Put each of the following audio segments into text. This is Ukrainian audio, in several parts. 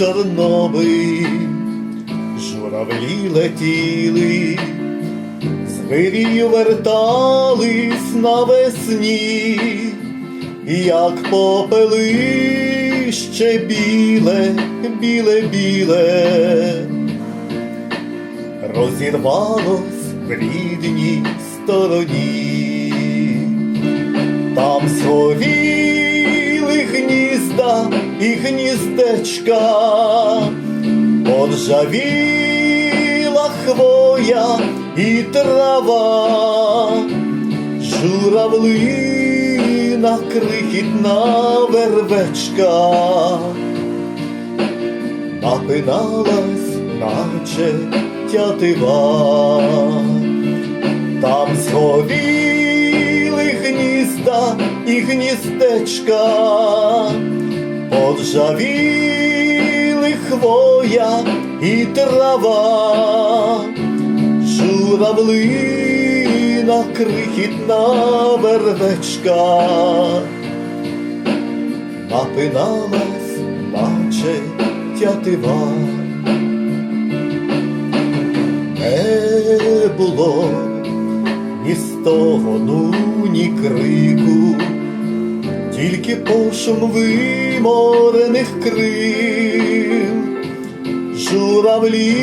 Чорнобиль, журавлі летіли, з гирі вертались навесні, як попелище біле, біле, біле, розірвалось в рідній стороні, там згоріли гнізда і гніздечка, Поржавіла хвоя і трава, журавлина крихітна вервечка, напиналась, наче тятива, там згоріли гнізда і гніздечка, Поджавіли хвоя і трава, журавлина крихітна вервечка, напиналась, наче тятива. Не було ні стогону, ні крику, тільки пошум виморених крил, журавлі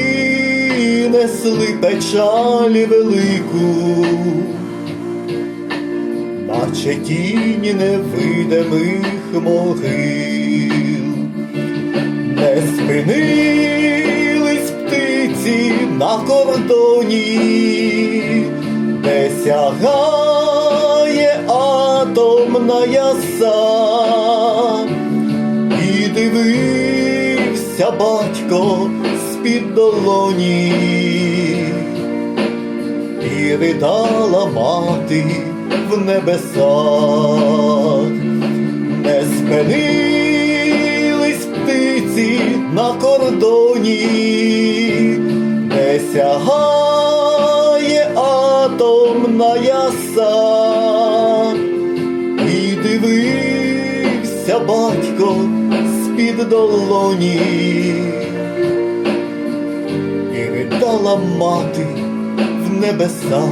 несли печалі велику, наче тіні невидимих могил, не спинились птиці на кордоні, де сягає атомна яса, і дивився батько з-під долоні, і ридала мати в небесах, не спинились птиці на кордоні, де сягає атомна яса, дивився батько з-під долоні, і віддала мати в небесах,